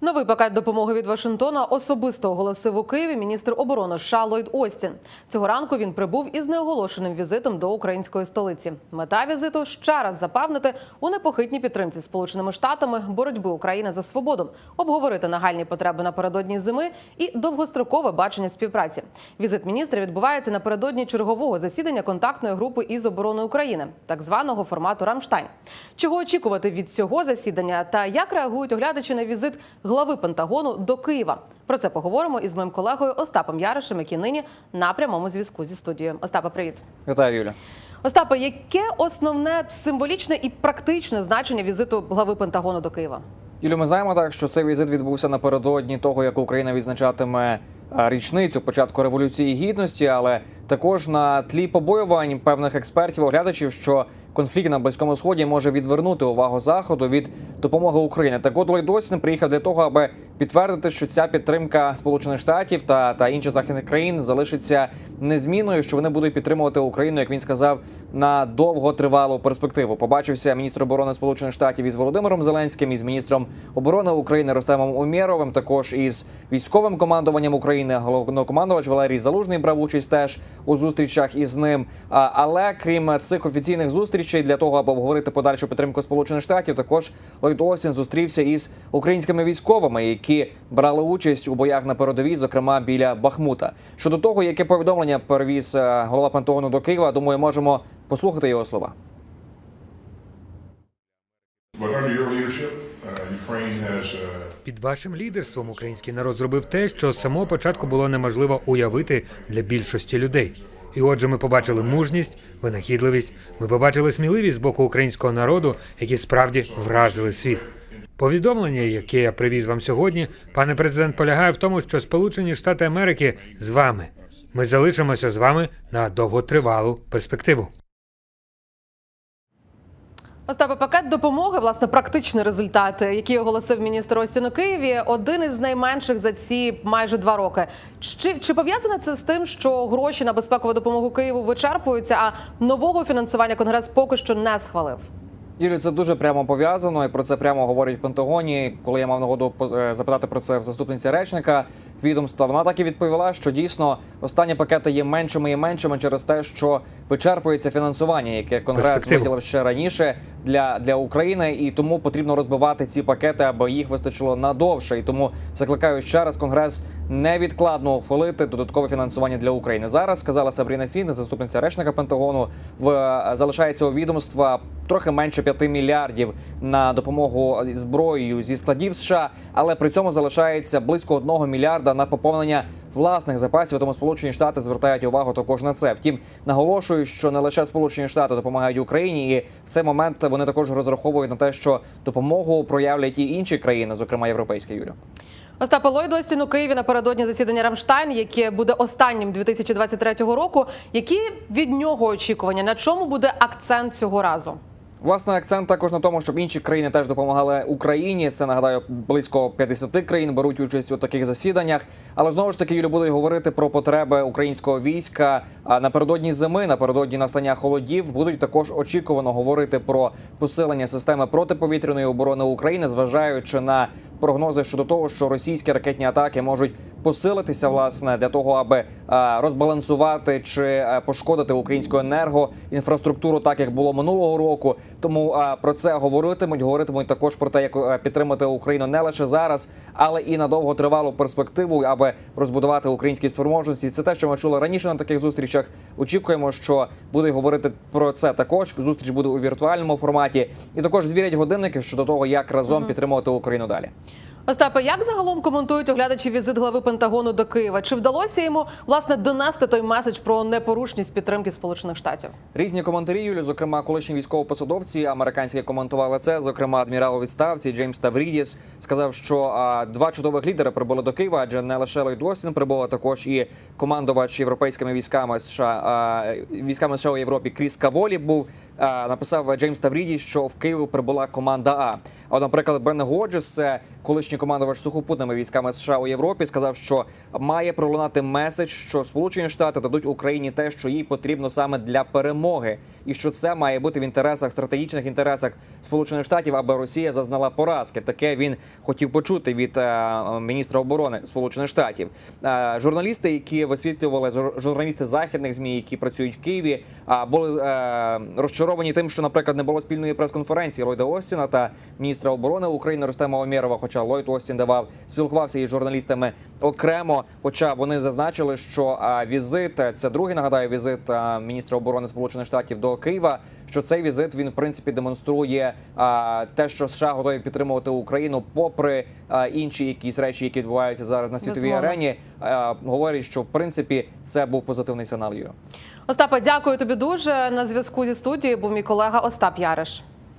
Новий пакет допомоги від Вашингтона особисто оголосив у Києві міністр оборони США Ллойд Остін. Цього ранку він прибув із неоголошеним візитом до української столиці. Мета візиту ще раз запевнити у непохитній підтримці Сполученими Штатами боротьби України за свободу, обговорити нагальні потреби напередодні зими і довгострокове бачення співпраці. Візит міністра відбувається напередодні чергового засідання контактної групи із оборони України, так званого формату Рамштайн. Чого очікувати від цього засідання та як реагують оглядачі на візит глави Пентагону до Києва? Про це поговоримо із моїм колегою Остапом Яришем, який нині на прямому зв'язку зі студією. Остапа, привіт. Вітаю, Юля. Остапа, яке основне символічне і практичне значення візиту глави Пентагону до Києва? Юлю, ми знаємо так, що цей візит відбувся напередодні того, як Україна відзначатиме річницю початку революції гідності, але також на тлі побоювань певних експертів, оглядачів, що конфлікт на близькому сході може відвернути увагу заходу від допомоги Україні. Так от Ллойд Остін приїхав для того, аби підтвердити, що ця підтримка Сполучених Штатів та, та інших західних країн залишиться незмінною, що вони будуть підтримувати Україну, як він сказав, на довготривалу перспективу. Побачився міністр оборони Сполучених Штатів із Володимиром Зеленським, із міністром оборони України Ростемом Умєровим, також із військовим командуванням України. Головнокомандувач Валерій Залужний брав участь теж у зустрічах із ним. Але крім цих офіційних зустрічей, для того, аби обговорити подальшу підтримку Сполучених Штатів, також Ллойд Остін зустрівся із українськими військовими, які брали участь у боях на передовій, зокрема біля Бахмута. Щодо того, яке повідомлення перевіз е, голова Пентагону до Києва, думаю, можемо послухати його слова. Під вашим лідерством український народ зробив те, що з самого початку було неможливо уявити для більшості людей. І отже, ми побачили мужність, винахідливість. Ми побачили сміливість з боку українського народу, які справді вразили світ. Повідомлення, яке я привіз вам сьогодні, пане президент, полягає в тому, що Сполучені Штати Америки з вами. Ми залишимося з вами на довготривалу перспективу. Остапе, пакет допомоги, власне, практичний результат, які оголосив міністр Остін у Києві, один із найменших за ці майже два роки. Чи, чи пов'язане це з тим, що гроші на безпекову допомогу Києву вичерпуються, а нового фінансування конгрес поки що не схвалив? Юрій, це дуже прямо пов'язано, і про це прямо говорять в Пентагоні. Коли я мав нагоду е, запитати про це в заступниці речника відомства, вона так і відповіла, що дійсно останні пакети є меншими і меншими через те, що вичерпується фінансування, яке конгрес виділив ще раніше для, для України, і тому потрібно розбивати ці пакети, аби їх вистачило надовше. І тому закликаю ще раз конгрес невідкладно ухвалити додаткове фінансування для України. Зараз сказала Сабріна Сін, заступниця речника Пентагону. В залишається у відомства трохи менше 5 мільярдів на допомогу зброєю зі складів США, але при цьому залишається близько 1 мільярда на поповнення власних запасів. Тому Сполучені Штати звертають увагу також на це. Втім, наголошую, що не лише Сполучені Штати допомагають Україні, і в цей момент вони також розраховують на те, що допомогу проявлять і інші країни, зокрема європейські Юлю. Остапе Ллойд Остін у Києві напередодні засідання Рамштайн, яке буде останнім 2023 року. Які від нього очікування? На чому буде акцент цього разу? Власне, акцент також на тому, щоб інші країни теж допомагали Україні. Це нагадаю, близько 50 країн беруть участь у таких засіданнях. Але знову ж таки, Юля буде говорити про потреби українського війська. Напередодні зими, напередодні настання холодів, будуть також очікувано говорити про посилення системи протиповітряної оборони України, зважаючи на прогнози щодо того, що російські ракетні атаки можуть посилитися власне для того, аби розбалансувати чи пошкодити українську енергоінфраструктуру, так як було минулого року. Тому про це говоритимуть. Говоритимуть також про те, як підтримати Україну не лише зараз, але і на довготривалу перспективу, аби розбудувати українські спроможності. Це те, що ми чули раніше на таких зустрічах. Очікуємо, що буде говорити про це також. Зустріч буде у віртуальному форматі, і також звірять годинники щодо того, як разом підтримувати Україну далі. Остапе, як загалом коментують оглядачі візит глави Пентагону до Києва? Чи вдалося йому власне донести той меседж про непорушність підтримки Сполучених Штатів? Різні коментарі Юлі, зокрема, колишні військовопосадовці американські коментували це. Зокрема, адмірал у відставці Джеймс Таврідіс сказав, що а, два чудових лідери прибули до Києва, адже не лише Ллойд Остін прибув, а також і командувач європейськими військами США а, військами США у Європі Кріс Каволі був написав Джеймс Тавріді, що в Києві прибула команда А. От, наприклад, Бен Годжес, колишній командувач сухопутними військами США у Європі, сказав, що має пролунати меседж, що Сполучені Штати дадуть Україні те, що їй потрібно саме для перемоги, і що це має бути в інтересах стратегічних інтересах Сполучених Штатів, аби Росія зазнала поразки. Таке він хотів почути від е, міністра оборони Сполучених Штатів. Е, журналісти, які висвітлювали жур- журналісти західних змі, які працюють в Києві, а були е, розчаровані тим, що, наприклад, не було спільної прес-конференції Ллойда Остіна та міністра оборони України Рустема Омєрова. Хоча Ллойд Остін давав спілкувався із журналістами окремо. Хоча вони зазначили, що візит це другий нагадаю візит міністра оборони Сполучених Штатів до Києва. Що цей візит він в принципі демонструє а, те, що США готові підтримувати Україну, попри а, інші якісь речі, які відбуваються зараз на світовій Безумовно. арені. А, говорять, що в принципі це був позитивний сигнал. Юра. Остапа, дякую тобі дуже. На зв'язку зі студією був мій колега Остап Яриш.